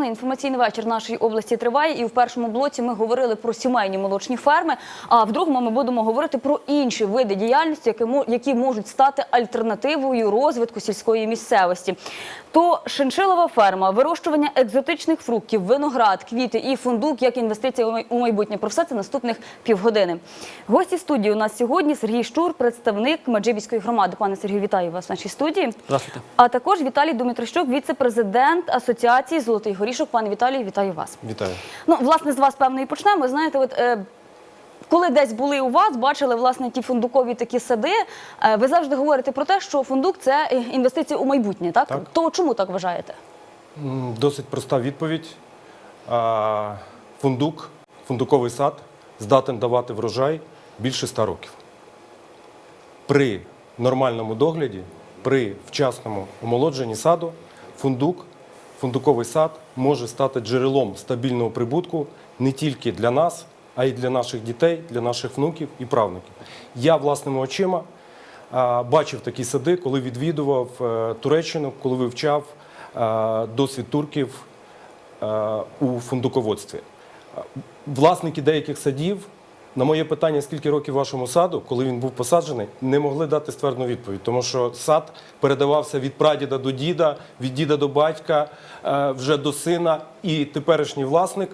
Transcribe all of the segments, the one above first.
Основний інформаційний вечір нашої області триває, і в першому блоці ми говорили про сімейні молочні ферми. А в другому ми будемо говорити про інші види діяльності, які можуть стати альтернативою розвитку сільської місцевості. То шиншилова ферма, вирощування екзотичних фруктів, виноград, квіти і фундук як інвестиція у майбутнє. Про все це наступних півгодини. Гості студії у нас сьогодні Сергій Штур, представник Меджибіської громади. Пане Сергію, вітаю вас в нашій студії. Здравствуйте. А також Віталій Дмитрощук, віце-президент Асоціації Золотий горішок. Пане Віталію, вітаю вас. Вітаю. Ну, власне, з вас певно і почнемо. Знаєте, от е, коли десь були у вас, бачили власне ті фундукові такі сади. е, ви завжди говорите про те, що фундук це е, інвестиція у майбутнє, так? Так. То чому так вважаєте? Досить проста відповідь. Фундук, фундуковий сад здатен давати врожай більше 100 років. При нормальному догляді, при вчасному омолодженні саду, фундук, фундуковий сад може стати джерелом стабільного прибутку не тільки для нас, а й для наших дітей, для наших внуків і правнуків. Я власними очима бачив такі сади, коли відвідував е, Туреччину, коли вивчав е, досвід турків е, у фундуководстві. Е, Власники деяких садів на моє питання, скільки років вашому саду, коли він був посаджений, не могли дати ствердну відповідь, тому що сад передавався від прадіда до діда, від діда до батька, е, вже до сина, і теперішній власник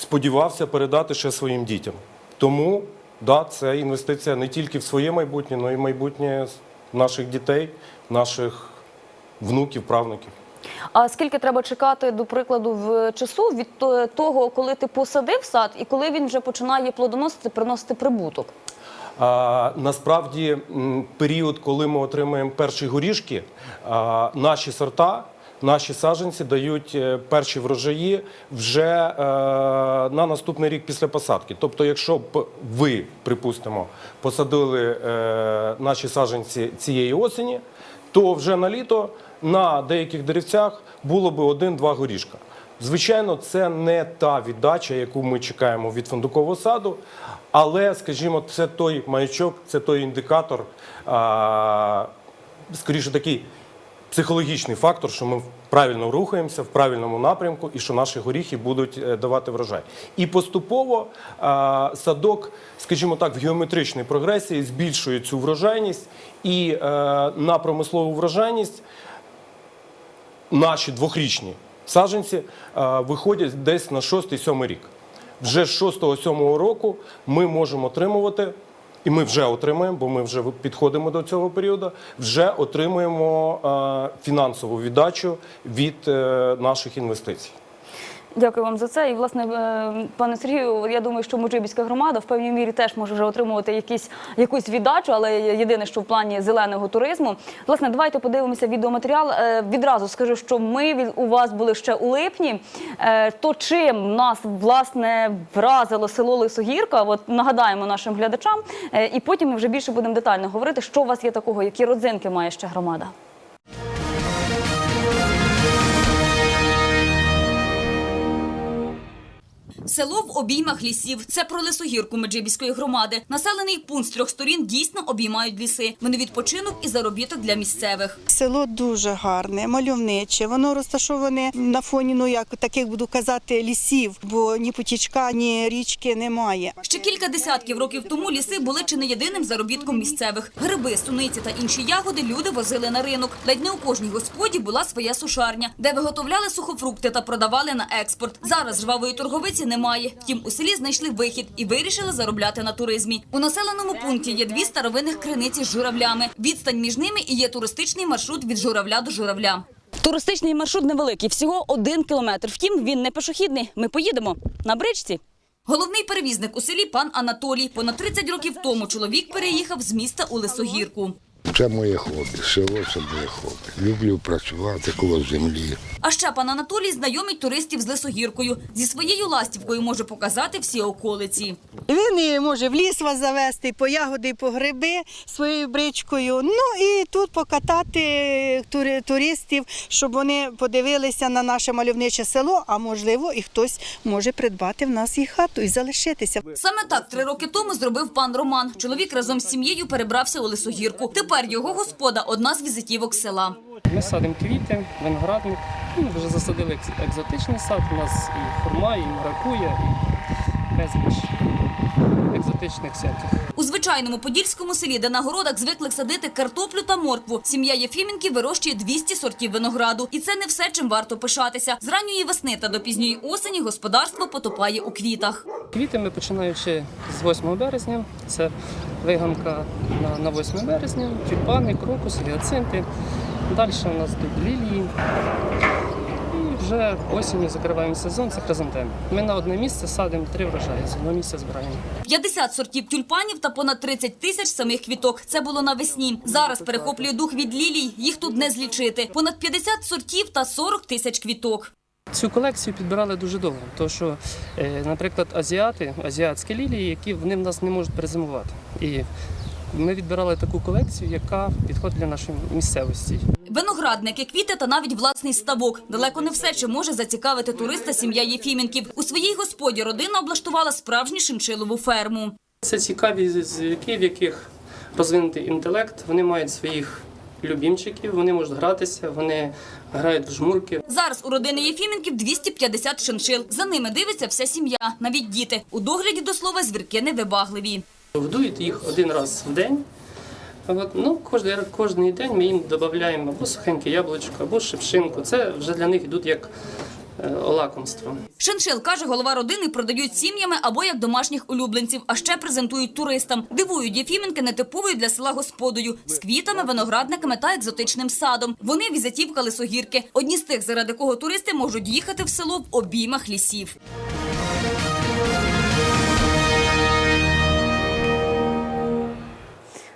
сподівався передати ще своїм дітям. Тому да, це інвестиція не тільки в своє майбутнє, але й в майбутнє наших дітей, наших внуків, правнуків. А скільки треба чекати, до прикладу, в часу від того, коли ти посадив сад, і коли він вже починає плодоносити, приносити прибуток? А, насправді, період, коли ми отримуємо перші горішки, а, наші сорта, наші саджанці дають е, перші врожаї вже е, на наступний рік після посадки. Тобто, якщо б ви, припустимо, посадили е, наші саджанці цієї осені, то вже на літо на деяких деревцях було би один-два горішка. Звичайно, це не та віддача, яку ми чекаємо від фундукового саду, але, скажімо, це той маячок, це той індикатор, скоріше такий психологічний фактор, що ми правильно рухаємося в правильному напрямку і що наші горіхи будуть е, давати врожай. І поступово садок, скажімо так, в геометричній прогресії збільшує цю врожайність і е, на промислову врожайність наші двохрічні саджанці е, виходять десь на 6-7 рік. Вже з 6-7 року ми можемо отримувати, і ми вже отримуємо, бо ми вже підходимо до цього періоду, вже отримуємо е, фінансову віддачу від е, наших інвестицій. Дякую вам за це. І власне, е, пане Сергію, я думаю, що Муджибіська громада в певній мірі теж може вже отримувати якісь, якусь віддачу, але єдине, що в плані зеленого туризму. Власне, давайте подивимося відеоматеріал. Е, Відразу скажу, що ми у вас були ще у липні. Е, То чим нас власне вразило село Лисогірка? От нагадаємо нашим глядачам, і потім ми вже більше будемо детально говорити, що у вас є такого, які родзинки має ще громада. Село в обіймах лісів. Це про лисогірку Меджибіської громади. Населений пункт з трьох сторін дійсно обіймають ліси. Вони відпочинок і заробіток для місцевих. Село дуже гарне, мальовниче. Воно розташоване на фоні, ну як таких буду казати, лісів, бо ні потічка, ні річки немає. Ще кілька десятків років тому ліси були чи не єдиним заробітком місцевих. Гриби, суниці та інші ягоди люди возили на ринок. Ледь не у кожній господі була своя сушарня, де виготовляли сухофрукти та продавали на експорт. Зараз жвавої торговиці немає. Втім, у селі знайшли вихід і вирішили заробляти на туризмі. У населеному пункті є дві старовинних криниці з журавлями. Відстань між ними і є туристичний маршрут від журавля до журавля. Туристичний маршрут невеликий, всього один кілометр. Втім, він не пішохідний. Ми поїдемо на бричці. Головний перевізник у селі пан Анатолій. Понад 30 років тому чоловік переїхав з міста у Лисогірку. Це моє хобі, село це моє хобі. Люблю працювати коло землі. А ще пан Анатолій знайомить туристів з Лисогіркою. Зі своєю ластівкою може показати всі околиці. Він і може в ліс вас завести, по ягоди, по гриби своєю бричкою. Ну і тут покатати туристів, щоб вони подивилися на наше мальовниче село, а можливо, і хтось може придбати в нас і хату і залишитися. Саме так три роки тому зробив пан Роман. Чоловік разом з сім'єю перебрався у Лисогірку. Тепер його господа одна з візитівок села. Ми садимо квіти, виноградник. Ну, вже засадили екзотичний сад. У нас і хурма, і маракуя, і безліч екзотичних всяких. У звичайному подільському селі, де на городах звикли садити картоплю та моркву, сім'я Єфіменків вирощує 200 сортів винограду. І це не все, чим варто пишатися. З ранньої весни та до пізньої осені господарство потопає у квітах. Квіти ми починаючи з 8 березня. Це виганка на, на 8 березня, тюльпани, крокус, гіацинти. Далі у нас тут лілії. І вже осінню закриваємо сезон, це хризантеми. Ми на одне місце садимо три врожаї, з одного місця збираємо. 50 сортів тюльпанів та понад 30 тисяч самих квіток. Це було навесні. Зараз перехоплює дух від лілій. Їх тут не злічити. Понад 50 сортів та 40 тисяч квіток. Цю колекцію підбирали дуже довго, тому що, е, наприклад, азіати, азіатські лілії, які вони в нас не можуть перезимувати. І ми відбирали таку колекцію, яка підходить для нашої місцевості. Виноградники, квіти та навіть власний ставок. Далеко не все, чи може зацікавити туриста сім'я Єфіменків. У своїй господі родина облаштувала справжню шиншилову ферму. Це цікаві звірки, в яких розвинутий інтелект, вони мають своїх любімчиків, вони можуть гратися, вони грають в жмурки. Зараз у родини Єфіменків 250 шиншил. За ними дивиться вся сім'я, навіть діти. У догляді до слова звірки невибагливі. Годують їх один раз в день. От, ну, кожний, кожний день ми їм додаємо або сухеньке яблучко, або шипшинку. Це вже для них йдуть як лакомство. Шиншил, каже голова родини, продають сім'ями або як домашніх улюбленців, а ще презентують туристам. Дивують Єфіменки нетиповою для села господою з квітами, виноградниками та екзотичним садом. Вони візитівка лисогірки. Одні з тих, заради кого туристи можуть їхати в село в обіймах лісів.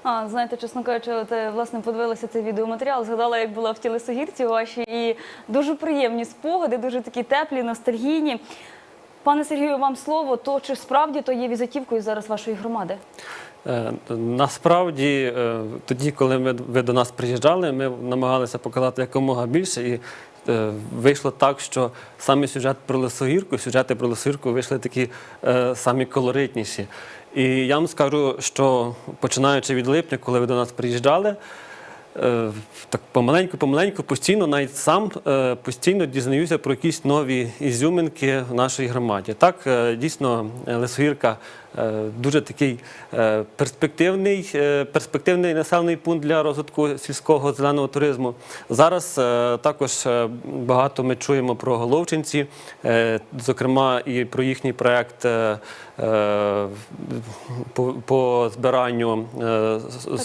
А, знаєте, чесно кажучи, от, е, власне подивилася цей відеоматеріал, згадала, як була в тілесогірці ваші, і дуже приємні спогади, дуже такі теплі, ностальгійні. Пане Сергію, вам слово. То чи справді то є візитівкою зараз вашої громади? Е, Насправді, е, тоді, коли ми, ви до нас приїжджали, ми намагалися показати якомога більше. І вийшло так, що саме сюжет про лисогірку, сюжети про лисогірку вийшли такі самі колоритніші. І я вам скажу, що починаючи від липня, коли ви до нас приїжджали, Е, Так помаленьку, помаленьку, постійно, навіть сам е, постійно дізнаюся про якісь нові ізюминки в нашій громаді. Так, е, дійсно, Лисогірка е, дуже такий е, перспективний, е, перспективний населений пункт для розвитку сільського зеленого туризму. Зараз е, також е, багато ми чуємо про головчинці, е, зокрема і про їхній проект. е, е, По, по збиранню е,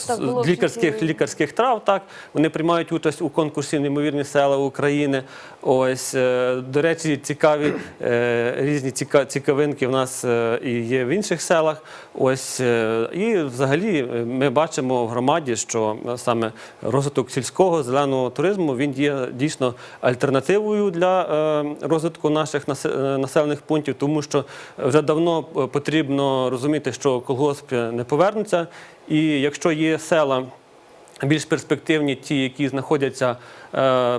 так, лікарських лікарських трав. Так вони приймають участь у конкурсі Неймовірні села України. Ось е, до речі, цікаві е, різні цікавинки в нас е, і є в інших селах. Ось е, і взагалі е, ми бачимо в громаді, що е, саме розвиток сільського зеленого туризму він є дійсно альтернативою для розвитку наших населених пунктів, тому що вже давно потрібно розуміти, що колгосп не повернеться, і якщо є села більш перспективні, ті, які знаходяться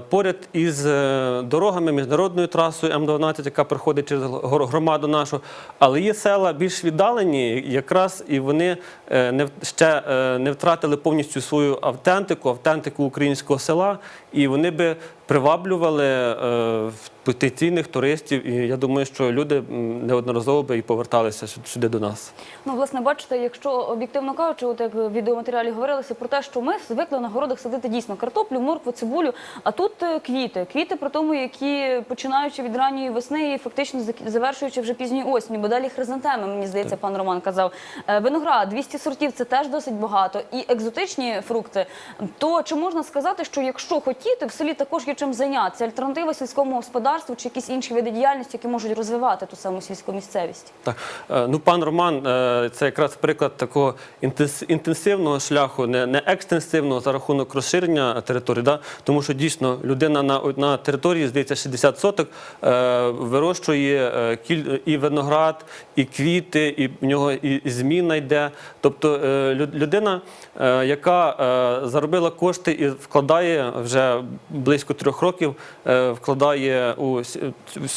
поряд із е, дорогами, міжнародною трасою М12, яка проходить через громаду нашу. Але є села більш віддалені, якраз і вони е, не ще е, не втратили повністю свою автентику, автентику українського села, і вони би приваблювали е, потенційних туристів. І я думаю, що люди неодноразово би і поверталися сюди до нас. Ну, власне, бачите, якщо об'єктивно кажучи, от як в відеоматеріалі говорилося про те, що ми звикли на городах садити дійсно картоплю, моркву, цибулю, а тут е, квіти. Квіти при тому, які починаючи від ранньої весни і фактично завершуючи вже пізньої осені, бо далі хризантеми, мені здається, пан Роман казав. Е, Виноград, 200 сортів це теж досить багато. І екзотичні фрукти. То чи можна сказати, що якщо хотіти, в селі також є чим зайнятися? Альтернатива сільському господарству чи якісь інші види діяльності, які можуть розвивати ту саму сільську місцевість? Так, Е, ну пан Роман, це якраз приклад такого інтенсивного шляху, не, не екстенсивного за рахунок розширення території, да? тому що дійсно людина на, на території, здається, 60 соток е, вирощує е, кіль, і виноград, і квіти, і в нього і, і зміна йде. Тобто е, лю- людина, е, яка е, заробила кошти і вкладає вже близько трьох років, е, вкладає у,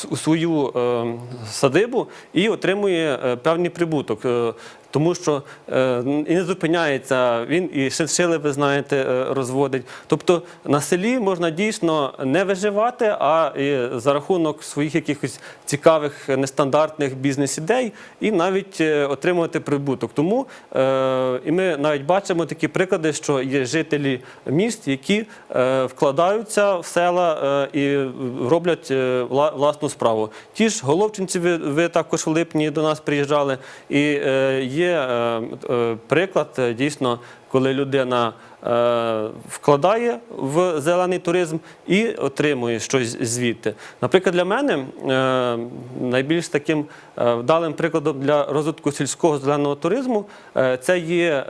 у свою е, садибу і отримує е, певний прибуток. Тому що е, і не зупиняється. Він і шиншили, ви знаєте, е, розводить. Тобто на селі можна дійсно не виживати, а за рахунок своїх якихось цікавих нестандартних бізнес-ідей і навіть е, отримувати прибуток. Тому і ми навіть бачимо такі приклади, що є жителі міст, які вкладаються в села і роблять вла- власну справу. Ті ж головчинці, ви, також в липні до нас приїжджали, і е, є е, е, приклад е, дійсно, коли людина вкладає в зелений туризм і отримує щось звідти. Наприклад, для мене найбільш таким вдалим прикладом для розвитку сільського зеленого туризму це є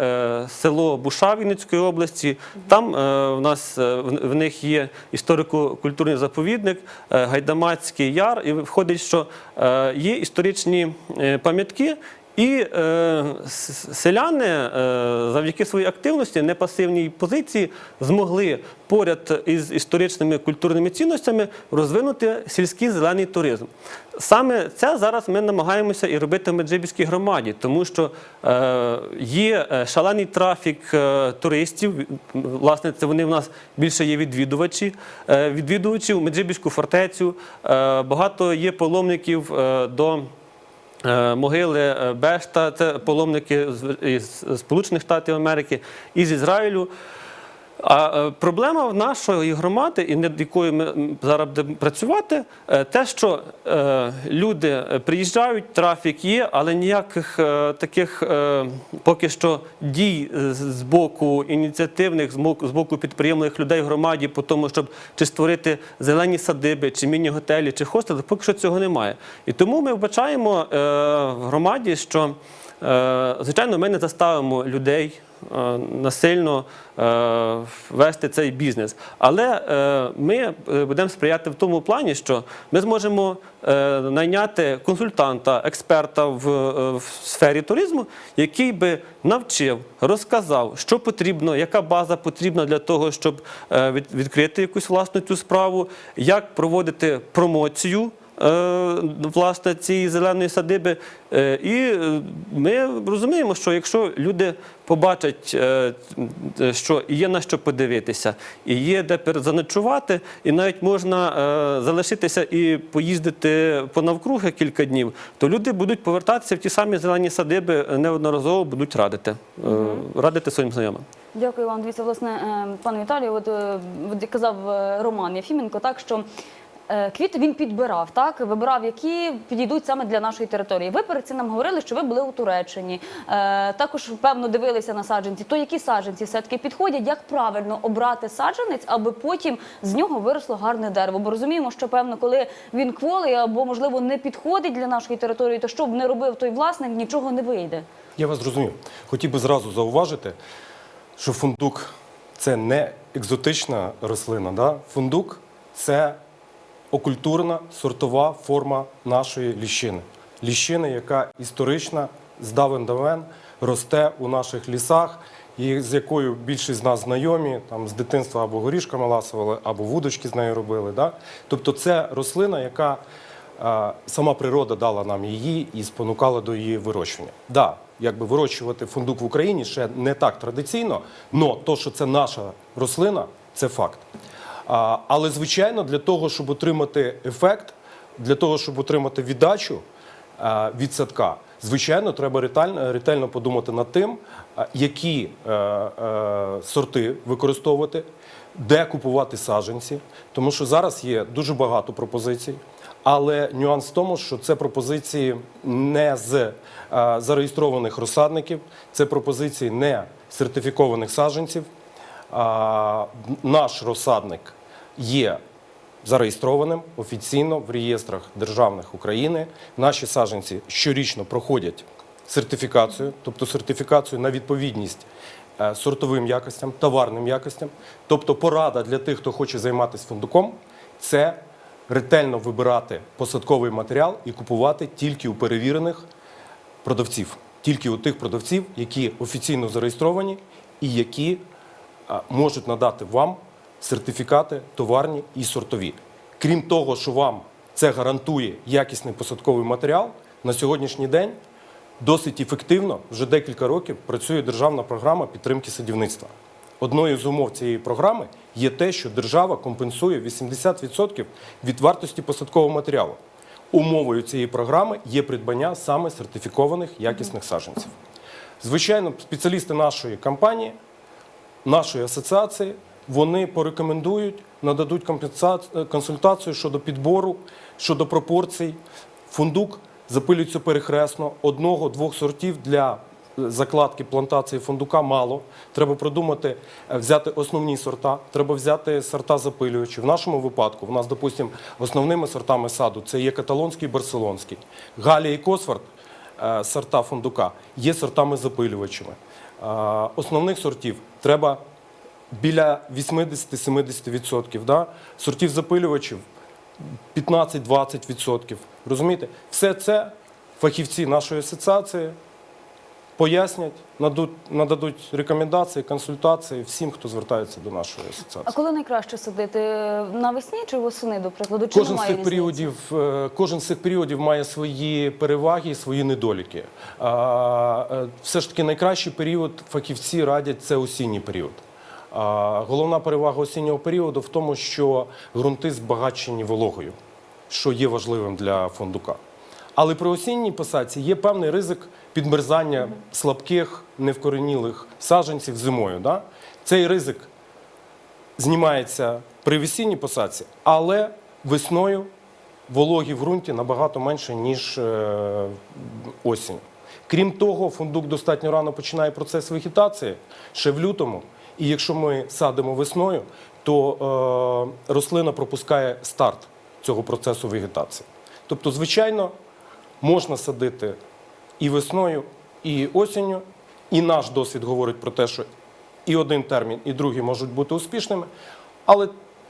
село Буша Вінницької області. Там в нас в них є історико-культурний заповідник, Гайдамацький яр, і виходить, що є історичні пам'ятки. І е, селяни е, завдяки своїй активності, непасивній позиції, змогли поряд із історичними культурними цінностями розвинути сільський зелений туризм. Саме це зараз ми намагаємося і робити в Меджибіській громаді, тому що е, є е, шалений трафік е, туристів. Власне, це вони в нас більше є відвідувачі, е, відвідувачів Меджибіську фортецю. Е, багато є паломників е, до. Е, Могили е, Бешта, це паломники з- Сполучених Штатів Америки, із Ізраїлю. А е, проблема в нашої громади, і над якою ми зараз будемо працювати, е, те, що е, люди приїжджають, трафік є, але ніяких таких поки що дій з боку ініціативних, з боку, підприємних людей громаді по тому, щоб чи створити зелені садиби, чи міні-готелі, чи хостели, поки що цього немає. І тому ми вбачаємо в громаді, що звичайно ми не заставимо людей насильно е, вести цей бізнес. Але е, ми е, будемо сприяти в тому плані, що ми зможемо е, найняти консультанта, експерта в, е, в сфері туризму, який би навчив, розказав, що потрібно, яка база потрібна для того, щоб е, відкрити якусь власну цю справу, як проводити промоцію. Е, Власне, цієї зеленої садиби, Е, і е, ми розуміємо, що якщо люди побачать, що є на що подивитися, і є де перезаночувати, і навіть можна залишитися і поїздити понавкруги кілька днів, то люди будуть повертатися в ті самі зелені садиби неодноразово будуть радити, радити своїм знайомим. Дякую вам. Дивіться, власне, пане Віталію, от, от казав Роман Єфіменко, так що. Е, Квіти він підбирав, так вибирав, які підійдуть саме для нашої території. Ви перед цим нам говорили, що ви були у Туреччині. Е, також певно дивилися на саджанці. То які саджанці все таки підходять? Як правильно обрати саджанець, аби потім з нього виросло гарне дерево? Бо розуміємо, що певно, коли він кволий або можливо не підходить для нашої території, то що б не робив той власник, нічого не вийде. Я вас зрозумів. Хотів би зразу зауважити, що фундук це не екзотична рослина. Да? Фундук це окультурна сортова форма нашої ліщини. Ліщини, яка історична з давен давен росте у наших лісах, і з якою більшість з нас знайомі, там з дитинства або горішками ласували, або вудочки з нею робили. Да? Тобто це рослина, яка е, сама природа дала нам її і спонукала до її вирощування. Да, якби вирощувати фундук в Україні ще не так традиційно, але то, що це наша рослина, це факт. Але звичайно, для того, щоб отримати ефект, для того, щоб отримати віддачу від садка, звичайно, треба ретельно, подумати над тим, які е, е, сорти використовувати, де купувати саджанці, тому що зараз є дуже багато пропозицій. Але нюанс в тому, що це пропозиції не з е, зареєстрованих розсадників, це пропозиції не сертифікованих саджанців. Наш розсадник є зареєстрованим офіційно в реєстрах державних України. Наші саджанці щорічно проходять сертифікацію, тобто сертифікацію на відповідність е, сортовим якостям, товарним якостям. Тобто порада для тих, хто хоче займатися фундуком, це ретельно вибирати посадковий матеріал і купувати тільки у перевірених продавців, тільки у тих продавців, які офіційно зареєстровані і які можуть надати вам сертифікати товарні і сортові. Крім того, що вам це гарантує якісний посадковий матеріал, на сьогоднішній день досить ефективно вже декілька років працює державна програма підтримки садівництва. Одною з умов цієї програми є те, що держава компенсує 80% від вартості посадкового матеріалу. Умовою цієї програми є придбання саме сертифікованих якісних саджанців. Звичайно, спеціалісти нашої компанії нашої асоціації, вони порекомендують, нададуть консультацію щодо підбору, щодо пропорцій. Фундук запилюється перехресно, одного-двох сортів для е, закладки плантації фундука мало. Треба продумати, е, взяти основні сорта, треба взяти сорта запилювачі. В нашому випадку, в нас, допустимо, основними сортами саду це є каталонський і барселонський. Галія і Косфорд е, сорта фундука є сортами запилювачами. Основних сортів треба біля 80-70%. Да? Сортів запилювачів 15-20%. Розумієте? Все це фахівці нашої асоціації пояснять, нададуть, нададуть рекомендації, консультації всім, хто звертається до нашої А коли найкраще садити навесні чи восени, до прикладу? Чи Кожен з немає цих різниці? періодів, е, кожен з цих періодів має свої переваги і свої недоліки. А, е, Все ж таки найкращий період фахівці радять це осінній період. А, Головна перевага осіннього періоду в тому, що ґрунти збагачені вологою, що є важливим для фундука. Але при осінній посадці є певний ризик підмерзання слабких, невкоренілих саджанців зимою. Да? Цей ризик знімається при весінній посадці, але весною вологі в ґрунті набагато менше, ніж е, осінь. Крім того, фундук достатньо рано починає процес вегетації ще в лютому. І якщо ми садимо весною, то е, рослина пропускає старт цього процесу вегетації. Тобто, звичайно, можна садити і весною, і осінню. І наш досвід говорить про те, що і один термін, і другий можуть бути успішними, але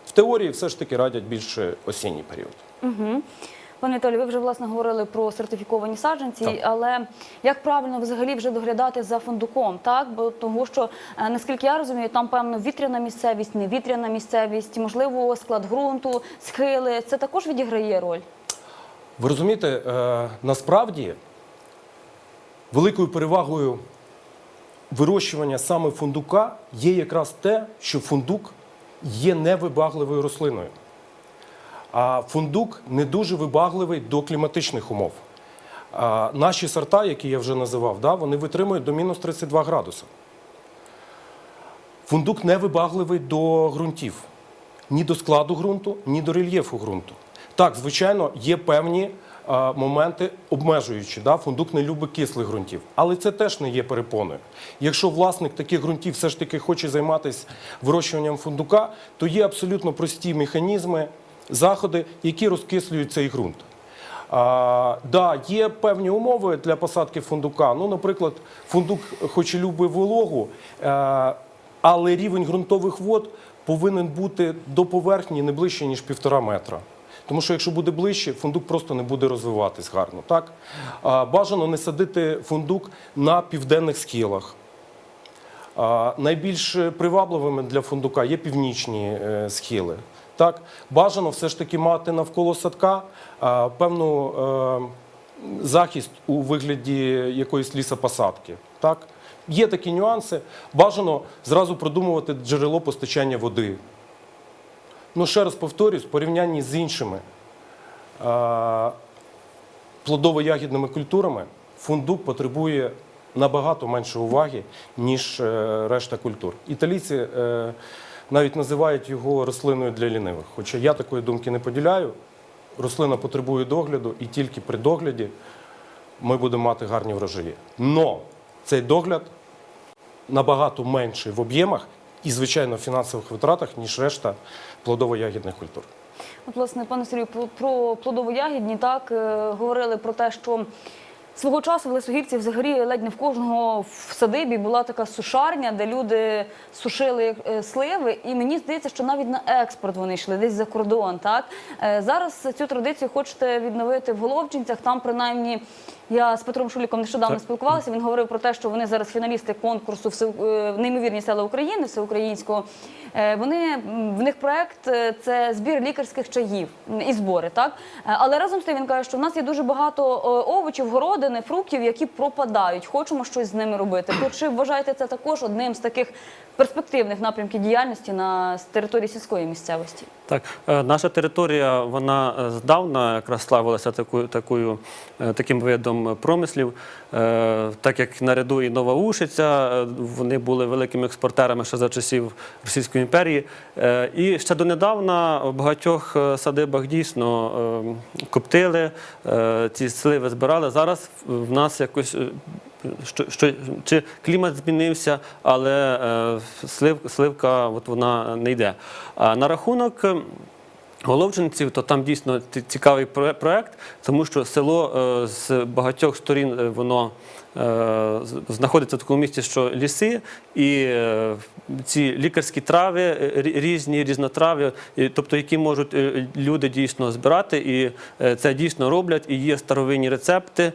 в теорії все ж таки радять більше осінній період. Пане Віталію, ви вже власне говорили про сертифіковані саджанці, Так. але як правильно взагалі вже доглядати за фундуком? Так, бо того, що е, наскільки я розумію, там певно вітряна місцевість, невітряна місцевість, можливо, склад ґрунту, схили. Це також відіграє роль. Ви розумієте, е, насправді великою перевагою вирощування саме фундука є якраз те, що фундук є невибагливою рослиною. А фундук не дуже вибагливий до кліматичних умов. А наші сорта, які я вже називав, да, вони витримують до мінус 32 градуси. Фундук не вибагливий до ґрунтів, ні до складу ґрунту, ні до рельєфу ґрунту. Так, звичайно, є певні моменти обмежуючі. Да? Фундук не любить кислих ґрунтів, але це теж не є перепоною. Якщо власник таких ґрунтів все ж таки хоче займатися вирощуванням фундука, то є абсолютно прості механізми, заходи, які розкислюють цей ґрунт. А, да, є певні умови для посадки фундука. Ну, наприклад, фундук, хоч і любить вологу, е, але рівень ґрунтових вод повинен бути до поверхні не ближче, ніж півтора метра. Тому що якщо буде ближче, фундук просто не буде розвиватись гарно. Так? Бажано не садити фундук на південних схилах. Найбільш привабливими для фундука є північні е, схили. Так? Бажано все ж таки мати навколо садка певну е, захист у вигляді якоїсь лісопосадки. Так? Є такі нюанси. Бажано зразу продумувати джерело постачання води. Ну, ще раз повторюсь, в порівнянні з іншими плодово-ягідними культурами фундук потребує набагато менше уваги, ніж е, решта культур. Італійці е, навіть називають його рослиною для лінивих. Хоча я такої думки не поділяю. Рослина потребує догляду, і тільки при догляді ми будемо мати гарні врожаї. Но цей догляд набагато менший в об'ємах і, звичайно, в фінансових витратах, ніж решта плодово-ягідних культур. От, власне, пане Сергію, про- плодово-ягідні так е, говорили про те, що свого часу в Лисогірці взагалі ледь не в кожного в садибі була така сушарня, де люди сушили е, сливи, і мені здається, що навіть на експорт вони йшли десь за кордон. Так Е, зараз цю традицію хочете відновити в Головчинцях. Там принаймні. Я з Петром Шуліком нещодавно Так. спілкувалася. Він говорив про те, що вони зараз фіналісти конкурсу «Все- е, неймовірні села України, всеукраїнського. Вони в них проект це збір лікарських чаїв і збори. Так але разом з тим він каже, що в нас є дуже багато овочів, городи. Ягодини, фруктів, які пропадають. Хочемо щось з ними робити. То чи вважаєте це також одним з таких перспективних напрямків діяльності на території сільської місцевості? Так, е, наша територія вона е, здавна якраз славилася такою, такою, е, таким видом промислів. Так як наряду і Нова Ушиця, вони були великими експортерами ще за часів Російської імперії. І ще донедавна в багатьох садибах дійсно коптили, ці сливи збирали. Зараз в нас якось. Що, що, чи клімат змінився, але е, слив, сливка от вона не йде. А на рахунок. е, Головчинців, то там дійсно цікавий про- проект, тому що село е, з багатьох сторін е, воно знаходиться в такому місці, що ліси і е, ці лікарські трави е, різні, різнотрави, тобто які можуть е, люди дійсно збирати, і е, це дійсно роблять. І є старовинні рецепти е,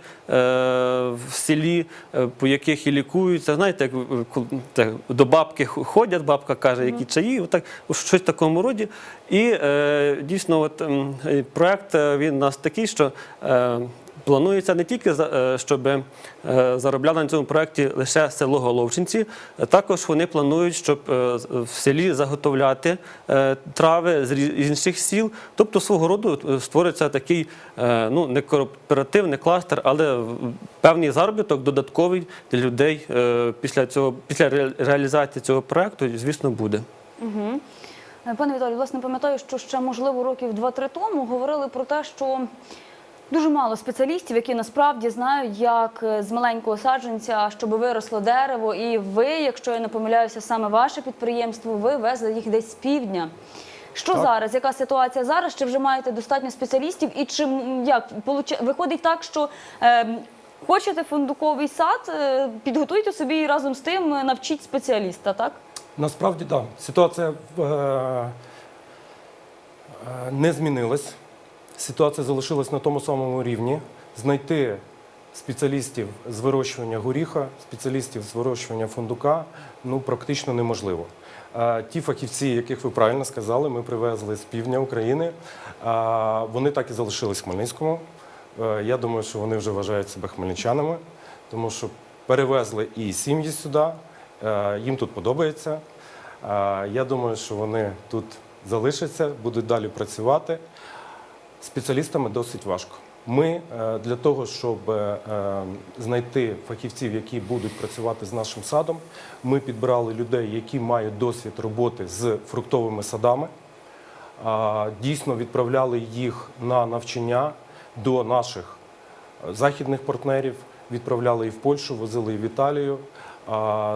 в селі, е, по яких і лікуються. Знаєте, як е, до бабки ходять, бабка каже, які чаї, отак, щось в такому роді. І е, дійсно, от е, проект е, він у нас такий, що. Планується не тільки е, щоб е, заробляли на цьому проєкті лише село Головчинці, також вони планують, щоб е, в селі заготовляти трави з інших сіл. Тобто свого роду створиться такий ну не кооператив, не кластер, але певний заробіток додатковий для людей після цього, після реалізації цього проєкту, звісно, буде. Е, Пане Віталію, власне, пам'ятаю, що ще можливо років 2-3 тому говорили про те, що дуже мало спеціалістів, які насправді знають, як е, з маленького саджанця, щоб виросло дерево, і ви, якщо я не помиляюся, саме ваше підприємство, ви везли їх десь з півдня. Що зараз? Яка ситуація зараз? Чи вже маєте достатньо спеціалістів? І чи як виходить так, що е, хочете фундуковий сад, е, підготуйте собі і разом з тим е, навчіть спеціаліста, так? Насправді так. Ситуація е, е, не змінилась. Ситуація залишилась на тому самому рівні. Знайти спеціалістів з вирощування горіха, спеціалістів з вирощування фундука ну, практично неможливо. Ті фахівці, яких ви правильно сказали, ми привезли з півдня України. Вони так і залишились в Хмельницькому. Я думаю, що вони вже вважають себе хмельничанами, тому що перевезли і сім'ї сюди, їм тут подобається. Я думаю, що вони тут залишаться, будуть далі працювати. Спеціалістами досить важко. Ми е, для того, щоб е, знайти фахівців, які будуть працювати з нашим садом, ми підбирали людей, які мають досвід роботи з фруктовими садами. Дійсно відправляли їх на навчання до наших е, західних партнерів, відправляли і в Польщу, возили і в Італію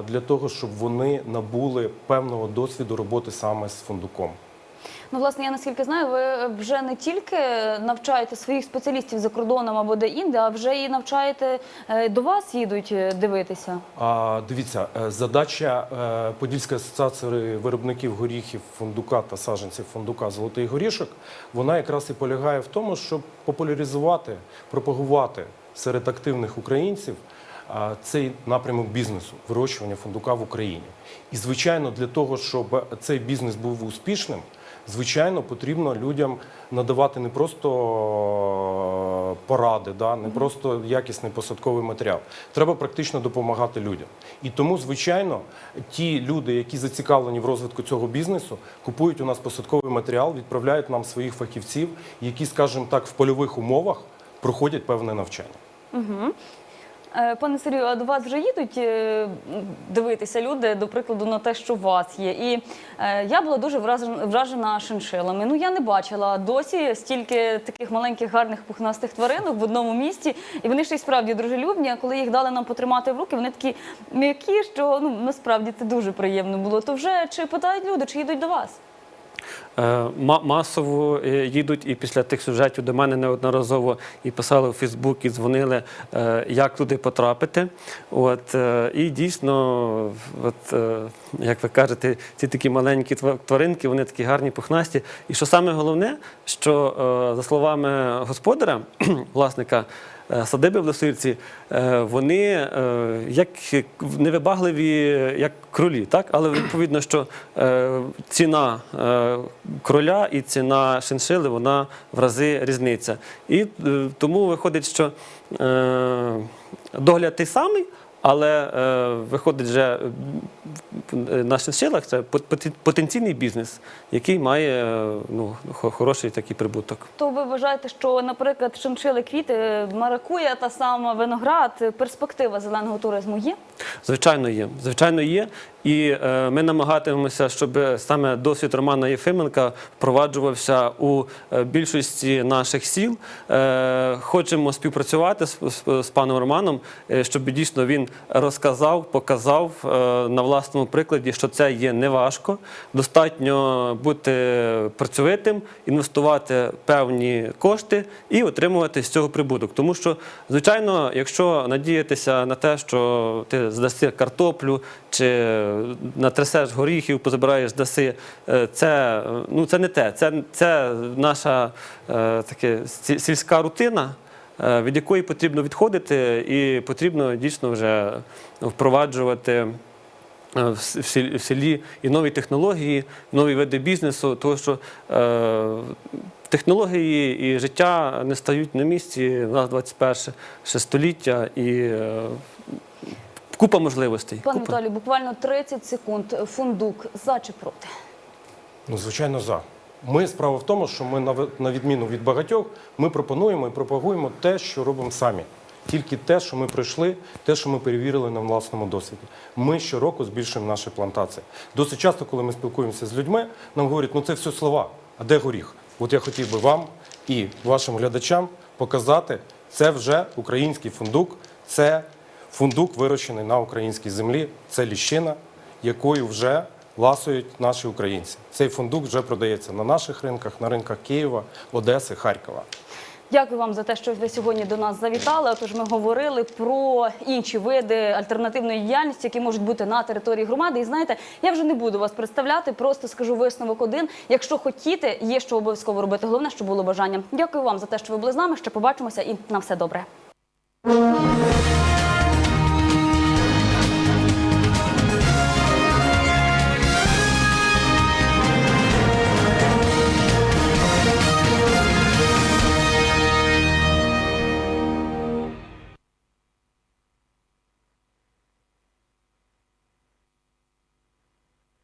для того, щоб вони набули певного досвіду роботи саме з фундуком. Ну, власне, я наскільки знаю, ви вже не тільки навчаєте своїх спеціалістів за кордоном або де-інде, а вже і навчаєте е, до вас їдуть е, дивитися. А, дивіться, е, задача е, Подільської асоціації виробників горіхів, фундука та саджанців фундука Золотий горішок, вона якраз і полягає в тому, щоб популяризувати, пропагувати серед активних українців цей напрямок бізнесу вирощування фундука в Україні. І звичайно, для того, щоб цей бізнес був успішним, звичайно, потрібно людям надавати не просто е, поради, да, не просто якісний посадковий матеріал. Треба практично допомагати людям. І тому, звичайно, ті люди, які зацікавлені в розвитку цього бізнесу, купують у нас посадковий матеріал, відправляють нам своїх фахівців, які, скажімо так, в польових умовах проходять певне навчання. Е, Пане Сергію, а до вас вже їдуть е, дивитися люди, до прикладу, на те, що у вас є. І е, я була дуже вражена, шиншилами. Ну я не бачила досі стільки таких маленьких гарних пухнастих тваринок в одному місці. І вони ще й справді дружелюбні. А коли їх дали нам потримати в руки, вони такі м'які, що ну насправді це дуже приємно було. То вже чи питають люди, чи їдуть до вас? Е, ма- Масово е, їдуть і після тих сюжетів до мене неодноразово і писали у Фейсбук, і дзвонили, е, як туди потрапити. От, і дійсно, от, як ви кажете, ці такі маленькі тваринки, вони такі гарні, пухнасті. І що саме головне, що за словами господаря, власника, садиби в Лисирці, е, вони е, як невибагливі, як кролі, так? але відповідно, що е, ціна е, кроля і ціна шиншили, вона в рази різниця. І е, тому виходить, що е, догляд той самий, але е, виходить вже в наших силах це пот- потенційний бізнес, який має е, ну, хо- хороший такий прибуток. То ви вважаєте, що, наприклад, шиншили квіти, маракуя та сама виноград, перспектива зеленого туризму є? Звичайно, є. Звичайно, є. І е, ми намагатимемося, щоб саме досвід Романа Єфименка впроваджувався у е, більшості наших сіл. Е, хочемо співпрацювати з, паном Романом, щоб дійсно він розказав, показав на власному прикладі, що це є неважко. Достатньо бути працьовитим, інвестувати певні кошти і отримувати з цього прибуток. Тому що, звичайно, якщо надіятися на те, що ти здаси картоплю чи натрясеш горіхів, позабираєш даси, е, це, ну, це не те. Це, це наша е, таке сільська рутина. е, Від якої потрібно відходити, і потрібно дійсно вже впроваджувати в селі і нові технології, нові види бізнесу, тому що е, технології і життя не стають на місці. У нас 21 ще століття і купа можливостей. Пане купа. Віталію, буквально 30 секунд. Фундук за чи проти? Ну, звичайно, за. Ми справа в тому, що ми на відміну від багатьох, ми пропонуємо і пропагуємо те, що робимо самі. Тільки те, що ми пройшли, те, що ми перевірили на власному досвіді. Ми щороку збільшуємо наші плантації. Досить часто, коли ми спілкуємося з людьми, нам говорять, ну це все слова, а де горіх? От я хотів би вам і вашим глядачам показати, це вже український фундук, це фундук, вирощений на українській землі, це ліщина, якою вже ласують наші українці. Цей фундук вже продається на наших ринках, на ринках Києва, Одеси, Харкова. Дякую вам за те, що ви сьогодні до нас завітали. Отож, ми говорили про інші види альтернативної діяльності, які можуть бути на території громади. І знаєте, я вже не буду вас представляти, просто скажу висновок один. Якщо хотіте, є що обов'язково робити. Головне, щоб було бажання. Дякую вам за те, що ви були з нами. Ще побачимося і на все добре.